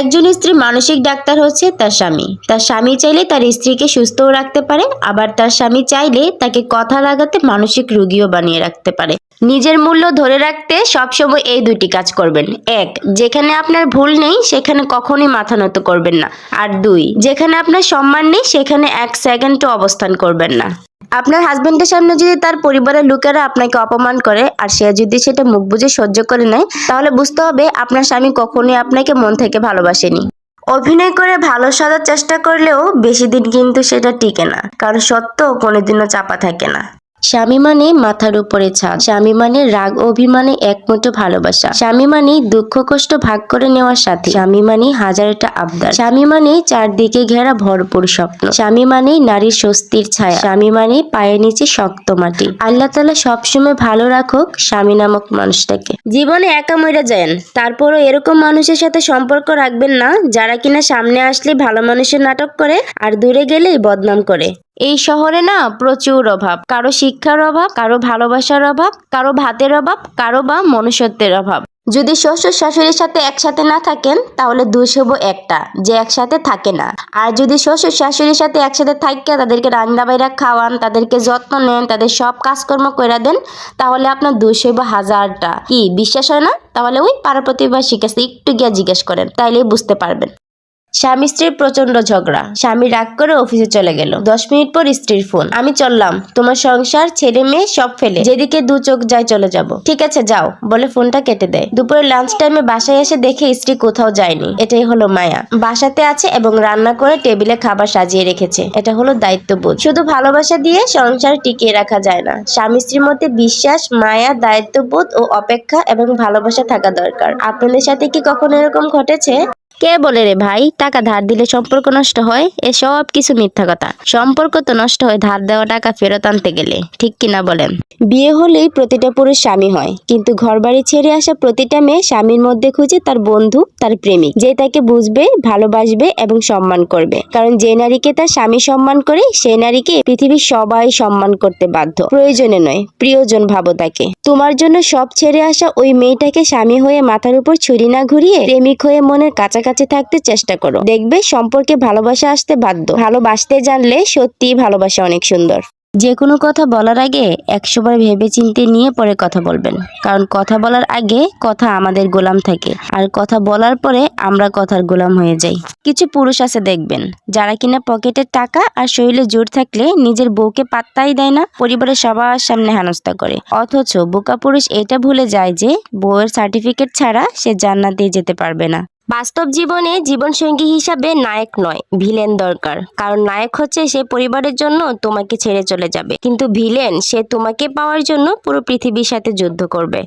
একজন স্ত্রী মানসিক ডাক্তার হচ্ছে তার স্বামী। তার স্বামী চাইলে তার স্ত্রীকে সুস্থও রাখতে পারে, আবার তার স্বামী চাইলে তাকে কথা লাগাতে মানসিক রুগীও বানিয়ে রাখতে পারে। নিজের মূল্য ধরে রাখতে সবসময় এই দুটি কাজ করবেন। এক, যেখানে আপনার ভুল নেই, সেখানে কখনই মাথা নত করবেন না। আর দুই, যেখানে আপনার সম্মান নেই, সেখানে এক সেকেন্ডও অবস্থান করবেন না। আপনার হাজবেন্ডের সামনে যদি তার পরিবারের লোকেরা আপনাকে অপমান করে আর সে যদি সেটা মুখ বুঝে সহ্য করে নেয়, তাহলে বুঝতে হবে আপনার স্বামী কখনোই আপনাকে মন থেকে ভালোবাসেনি। অভিনয় করে ভালো সাজার চেষ্টা করলেও বেশি দিন কিন্তু সেটা টিকে না, কারণ সত্য কোনোদিনও চাপা থাকে না। স্বামী মানে মাথার উপরে ছাদ স্বামী মানে রাগ, অভিমানে এক মুঠো ভালোবাসা। স্বামী মানে দুঃখ, কষ্ট ভাগ করে নেওয়ার সাথে। স্বামী মানে হাজারটা আবদার। স্বামী মানে চারদিকে ঘেরা ভরপুর স্বপ্ন। স্বামী মানে নারীর স্বস্তির ছায়া। স্বামী মানে পায়ের নিচে শক্ত মাটি। আল্লাহ তালা সবসময় ভালো রাখুক স্বামী নামক মানুষটাকে। জীবনে একা মরে যান তারপরও এরকম মানুষের সাথে সম্পর্ক রাখবেন না, যারা কিনা সামনে আসলে ভালো মানুষের নাটক করে আর দূরে গেলেই বদনাম করে। এই শহরে না প্রচুর অভাব। কারও শিক্ষার অভাব, কারও ভালোবাসার অভাব, কারও ভাতের অভাব, কারও বা মনুষ্যত্বের অভাব। যদি শ্বশুর শাশুড়ির সাথে একসাথে না থাকেন, তাহলে দোষ হব একটা, যে একসাথে থাকে না। আর যদি শ্বশুর শাশুড়ির সাথে একসাথে থাকিয়া তাদেরকে রান্না বাইরা খাওয়ান, তাদেরকে যত্ন নেন, তাদের সব কাজকর্ম করে দেন, তাহলে আপনার দোষ হাজারটা। কি, বিশ্বাস হয় না? তাহলে ওই পাড়া প্রতিবাসী কাছে একটু গিয়া জিজ্ঞেস করেন, তাইলেই বুঝতে পারবেন। স্বামী স্ত্রীর প্রচণ্ড ঝগড়া। স্বামী রাগ করে অফিসে চলে গেল। দশ মিনিট পর স্ত্রীর ফোন। আমি চললাম। তোমার সংসার, ছেলে মেয়ে সব ফেলে। যেদিকে দু চোখ যায় চলে যাব। ঠিক আছে, যাও। বলে ফোনটা কেটে দেয়। দুপুরে লাঞ্চ টাইমে বাসায় এসে দেখে স্ত্রী কোথাও যায়নি। এটাই হলো মায়া। বাসাতে আছে এবং রান্না করে টেবিলে খাবার সাজিয়ে রেখেছে। এটা হলো দায়িত্ববোধ। শুধু ভালোবাসা দিয়ে সংসার টিকিয়ে রাখা যায় না। স্বামী স্ত্রীর মধ্যে বিশ্বাস, মায়া, দায়িত্ববোধ ও অপেক্ষা এবং ভালোবাসা থাকা দরকার। আপনাদের সাথে কি কখনো এরকম ঘটেছে? কে বলে রে ভাই? টাকা ধার দিলে সম্পর্ক নষ্ট হয়? এসব কিছু মিথ্যা কথা। সম্পর্ক তো নষ্ট হয়, ধার দেওয়া টাকা ফেরত আনতে গেলে। ঠিক কিনা বলেন? বিয়ে হলেই প্রতিটা পুরুষ স্বামী হয়, কিন্তু ঘরবাড়ি ছেড়ে আসা প্রতিটা মেয়ে স্বামীর মধ্যে খুঁজে তার বন্ধু, তার প্রেমিক। যে তাকে বুঝবে, ভালোবাসবে এবং সম্মান করবে। কারণ যে নারীকে তার স্বামী সম্মান করে সেই নারীকে পৃথিবীর সবাই সম্মান করতে বাধ্য। প্রয়োজনে নয়, প্রিয়জন ভাবো তাকে। তোমার জন্য সব ছেড়ে আসা ওই মেয়েটাকে স্বামী হয়ে মাথার উপর ছুরি না ঘুরিয়ে, প্রেমিক হয়ে মনের কাছাকাছি থাকতে চেষ্টা করো। দেখবে সম্পর্কে ভালোবাসা আসতে বাধ্য। ভালোবাসতে জানলে সত্যিই ভালোবাসা অনেক সুন্দর। যে কোনো কথা বলার আগে একশোবার ভেবে চিনতে নিয়ে পরে কথা বলবেন। কারণ কথা বলার আগে কথা আমাদের গোলাম থাকে। আর কথা বলার পরে আমরা কথার গোলাম হয়ে যাই। কিছু পুরুষ আছে দেখবেন, যারা কিনা পকেটের টাকা আর শরীরে জোর থাকলে নিজের বউকে পাত্তাই দেয় না, পরিবারের সবার সামনে হেনস্থা করে। অথচ বোকা পুরুষ এটা ভুলে যায় যে বউয়ের সার্টিফিকেট ছাড়া সে জান্নাতে যেতে পারবে না। বাস্তব জীবনে জীবনসঙ্গী হিসাবে নায়ক নয়, ভিলেন দরকার। কারণ নায়ক হচ্ছে সে পরিবারের জন্য তোমাকে ছেড়ে চলে যাবে। কিন্তু ভিলেন, সে তোমাকে পাওয়ার জন্য পুরো পৃথিবীর সাথে যুদ্ধ করবে।